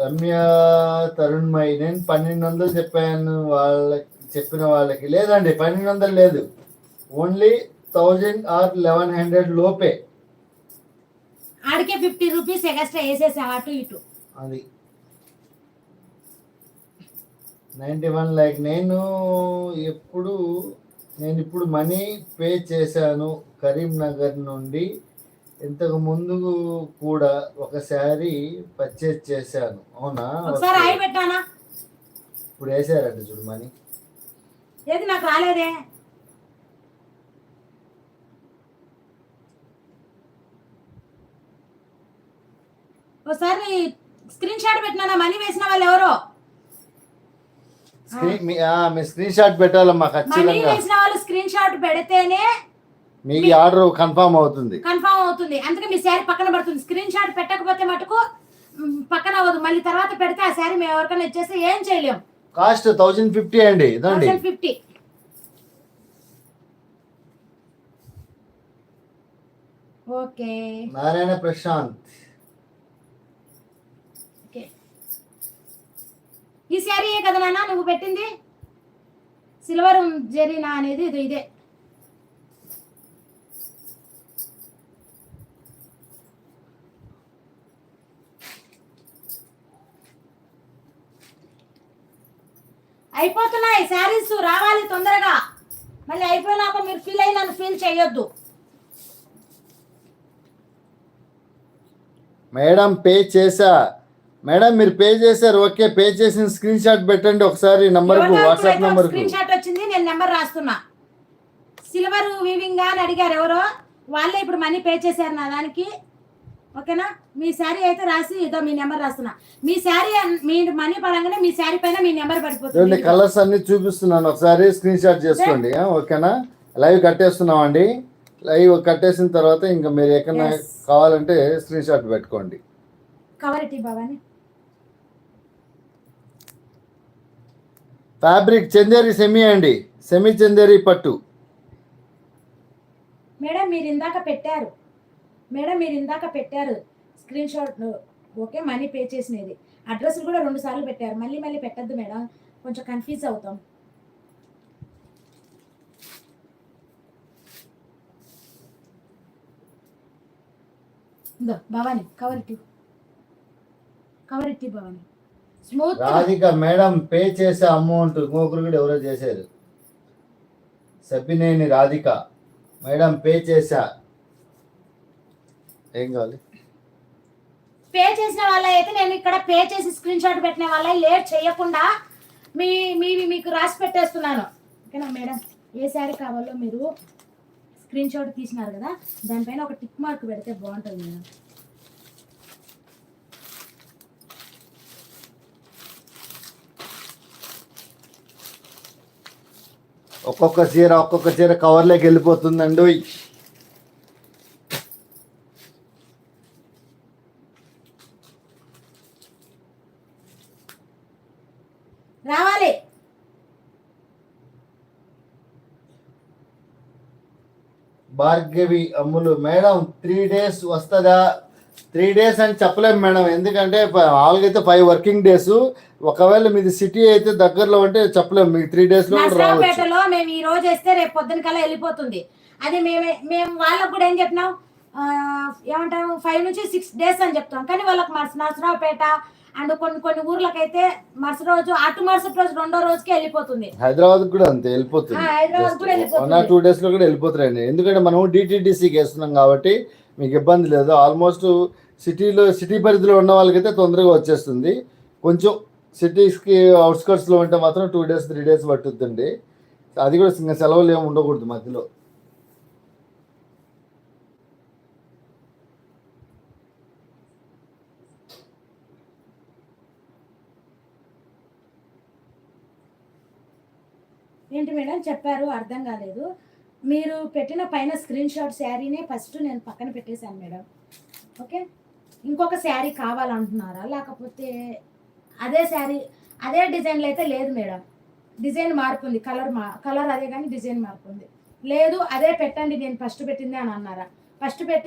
Ramya Tarun my నేను పన్నెండు వందలు చెప్పాను వాళ్ళకి చెప్పిన వాళ్ళకి. లేదండి పన్నెండు వందలు లేదు. Only thousand or eleven hundred లోపే. ఆడికే ఫిఫ్టీ రూపీస్ ఎక్స్ట్రా వేసేసా అటు ఇటు. అది. నైంటీ వన్ లైక్ నేను ఎప్పుడు నేను ఇప్పుడు మనీ పే చేశాను కరీంనగర్ నుండి. ఇంతకు ముందు కూడా ఒక శారీ పర్చేజ్ చేశాను. అవునా? ఒకసారి. ఆయి పెట్టానా ఇప్పుడు వేసారంట చూడు మనీ. ఏది నాకు రాలేదే? ఒకసారి స్క్రీన్ షాట్ పెట్టినా మనీ వేసిన వాళ్ళు ఎవరో? స్క్రీన్ మీ స్క్రీన్ షాట్ పెట్టాలమ్మా మనీ ఖచ్చితంగా. వేసిన వాళ్ళు స్క్రీన్ షాట్ పెడితేనే మీ ఆర్డర్ కన్ఫర్మ్ అవుతుంది. కన్ఫామ్ అవుతుంది. అందుకే మీ శారీ పక్కన పడుతుంది. స్క్రీన్ షాట్ పెట్టకపోతే మటుకు పక్కన అవ్వదు. మళ్ళీ తర్వాత పెడితే ఆ శారీ మేము ఎవరికైనా ఇచ్చేస్తే ఏం చేయలేం. కాస్ట్ థౌజండ్ ఫిఫ్టీ అండి. ఇదండి. Thousand fifty. Okay. Narayana Prashanth. ఈ శారీయే కదా నాన్న నువ్వు పెట్టింది? సిల్వర్ జెరీనా అనేది ఇది ఇదే. అయిపోతున్నాయి శారీస్ రావాలి తొందరగా. మళ్ళీ అయిపోయినాక మీరు ఫీల్ అయి నన్ను ఫీల్ చేయొద్దు. మేడం పే చేసా మేడం మీరు పే చేశారు ఓకే పే చేసిన స్క్రీన్ షాట్ పెట్టండి ఒకసారి నంబర్కు వాట్సాప్ నంబర్కు. స్క్రీన్ షాట్ వచ్చింది నేను నెంబర్ రాస్తున్నా. సిల్వర్ వీవింగ్ అని అడిగారు ఎవరో వాళ్ళే ఇప్పుడు మనీ పే చేశారు నా దానికి. ఓకేనా? మీ శారీ అయితే రాసి ఇదో మీ నెంబర్ రాస్తున్నా. మీ శారీ మీ మనీ పడంగానే మీ శారీ పైన మీ నెంబర్ పడిపోతుంది. కలర్స్ అన్ని చూపిస్తున్నాను. ఒకసారి స్క్రీన్ షాట్ చేసుకోండి. ఓకేనా? లైవ్ కట్టేస్తున్నాం అండి లైవ్ కట్టేసిన తర్వాత ఇంకా మీరు ఎక్కడైనా Yes. కావాలంటే స్క్రీన్ షాట్ పెట్టుకోండి. కవర్ ఇటీ బాబాని. ఫ్యాబ్రిక్ చందేరి సెమీ అండి. సెమీ చందేరి పట్టు. మేడం మీరు ఇందాక పెట్టారు. మేడం మీరు ఇందాక పెట్టారు screen shot okay money pay చేసినది. అడ్రస్ కూడా రెండు సార్లు పెట్టారు. మళ్ళీ మళ్ళీ పెట్టద్దు మేడం. కొంచెం కన్ఫ్యూజ్ అవుతాం. ఇందో భవాని కవర్ ఇట్టి కవర్ ఇట్టి Bhavani. Smooth. Radhika madam pay చేసే అమౌంట్ ఇంకొకరు కూడా ఎవరో చేశారు. సబ్బినేని రాధిక. మేడం పే చేశా. ఏం కావాలి? పే చేసిన వాళ్ళ అయితే నేను ఇక్కడ పే చేసి స్క్రీన్ షాట్ పెట్టిన వాళ్ళ లేట్ చేయకుండా మీ మీవి మీకు రాసి పెట్టేస్తున్నాను. ఓకేనా మేడం? ఏ శారీ కావాలో మీరు స్క్రీన్ షాట్ తీసినారు కదా దానిపైన ఒక టిక్ మార్క్ పెడితే బాగుంటుంది మేడం. ఒక్కొక్క చీర ఒక్కొక్క చీర కవర్లోకి వెళ్ళిపోతుందండి రావాలి. Bhargavi Ammulu madam three days వస్తుందా? త్రీ డేస్ అని చెప్పలేము మేడం. ఎందుకంటే అయితే ఫైవ్ వర్కింగ్ డేస్ ఒకవేళ మీది సిటీ అయితే దగ్గరలో ఉంటే చెప్పలేము మీకు త్రీ డేస్లో కూడా రావచ్చు. నర్సరావుపేటలో మేము ఈ రోజు వేస్తే రేపు పొద్దున కల్లా వెళ్ళిపోతుంది. అది మేమే మేము వాళ్ళకు కూడా ఏం చెప్పినాం? ఏమంటాం ఫైవ్ నుంచి సిక్స్ డేస్ అని చెప్తాం. కానీ వాళ్ళకి మర్స నర్సరావుపేట అండ్ కొన్ని కొన్ని ఊర్లకైతే మరుస రోజు అటు మరుసటి రోజు రెండో రోజుకి వెళ్ళిపోతుంది. హైదరాబాద్ కూడా అంతే వెళ్ళిపోతుంది. హైదరాబాద్ కూడా. వన్ ఆర్ టూ డేస్లో కూడా వెళ్ళిపోతారండి. ఎందుకంటే మనం డిటీడీసీకి వేస్తున్నాం కాబట్టి మీకు ఇబ్బంది లేదు. ఆల్మోస్ట్ సిటీలో సిటీ పరిధిలో ఉన్న వాళ్ళకైతే తొందరగా వచ్చేస్తుంది. కొంచెం సిటీస్కి అవుట్స్కట్స్లో ఉంటే మాత్రం టూ డేస్ త్రీ డేస్ పట్టుద్దండి. అది కూడా సెలవులు ఏమి ఉండకూడదు మధ్యలో. ఏంటి మేడం? చెప్పారు అర్థం కాలేదు. మీరు పెట్టిన పైన స్క్రీన్ షాట్ శారీనే ఫస్ట్ నేను పక్కన పెట్టేశాను మేడం. ఓకే? ఇంకొక శారీ కావాలంటున్నారా? లేకపోతే అదే శారీ అదే డిజైన్లో అయితే లేదు మేడం. డిజైన్ మారుతుంది కలర్ మా కలర్ అదే కానీ డిజైన్ మార్పుంది లేదు అదే పెట్టండి నేను ఫస్ట్ పెట్టింది అని అన్నారా? ఫస్ట్ పెట్టి